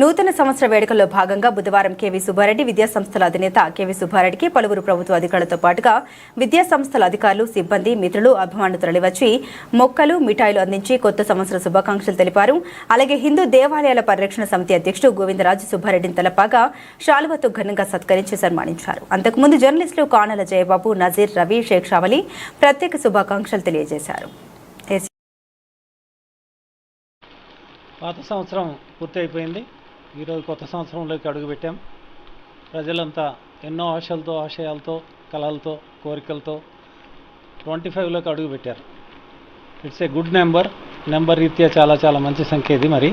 నూతన సంవత్సర వేడుకల్లో భాగంగా బుధవారం కేవీ సుబ్బారెడ్డి విద్యాసంస్థల అధినేత కేవీ సుబ్బారెడ్డికి పలువురు ప్రభుత్వ అధికారులతో పాటుగా విద్యాసంస్థల అధికారులు సిబ్బంది మిత్రులు అభిమానులు తరలివచ్చి మొక్కలు మిఠాయిలు అందించి కొత్త సంవత్సర శుభాకాంక్షలు తెలిపారు. అలాగే హిందూ దేవాలయాల పరిరక్షణ సమితి అధ్యక్షుడు గోవిందరాజు సుబ్బారెడ్డిని తలపాగా శాలువతో ఘనంగా సత్కరించి సన్మానించారు. అంతకుముందు జర్నలిస్టులు కానల జయబాబు నజీర్ రవి షేక్ షావలి ప్రత్యేక శుభాకాంక్షలు తెలియజేశారు. పాత సంవత్సరం పూర్తయిపోయింది. ఈరోజు కొత్త సంవత్సరంలోకి అడుగుపెట్టాం. ప్రజలంతా ఎన్నో ఆశలతో ఆశయాలతో కళలతో కోరికలతో ట్వంటీ ఫైవ్లోకి అడుగుపెట్టారు. It's a good number number రీత్యా చాలా చాలా మంచి సంఖ్య ఇది మరి.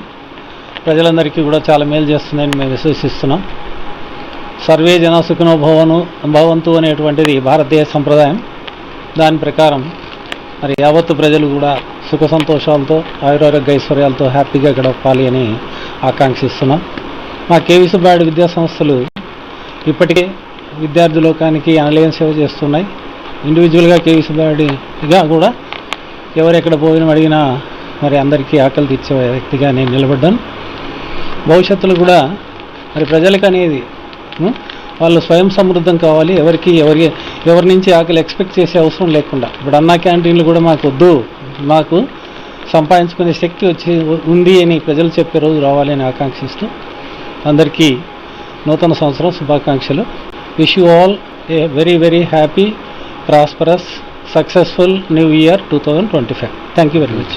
ప్రజలందరికీ కూడా చాలా మేలు చేస్తుందని మేము విశ్వసిస్తున్నాం. సర్వే జన సుఖనో భవను భవంతు అనేటువంటిది భారతీయ సంప్రదాయం. దాని ప్రకారం మరి యావత్తు ప్రజలు కూడా సుఖ సంతోషాలతో ఆయురారోగ్య ఐశ్వర్యాలతో హ్యాపీగా గడపాలి అని ఆకాంక్షిస్తున్నాం. మా కేవీ సుబ్బారెడ్డి విద్యా సంస్థలు ఇప్పటికే విద్యార్థి లోకానికి అనలేని సేవ చేస్తున్నాయి. ఇండివిజువల్గా కేవీ సుబ్బారెడ్డిగా కూడా ఎవరెక్కడ భోజనం అడిగినా మరి అందరికీ ఆకలి తీర్చే వ్యక్తిగా నేను నిలబడ్డాను. భవిష్యత్తులో కూడా మరి ప్రజలకు అనేది వాళ్ళు స్వయం సమృద్ధం కావాలి. ఎవరికి ఎవరి ఎవరి నుంచి ఆకలి ఎక్స్పెక్ట్ చేసే అవసరం లేకుండా. ఇప్పుడు అన్నా క్యాంటీన్లు కూడా మాకు వద్దు. మాకు సంపాదించుకునే శక్తి వచ్చి ఉంది అని ప్రజలు చెప్పే రోజు రావాలని ఆకాంక్షిస్తూ అందరికీ నూతన సంవత్సరం శుభాకాంక్షలు. Wish you all a very very happy prosperous successful new year two thousand twenty five thank you very much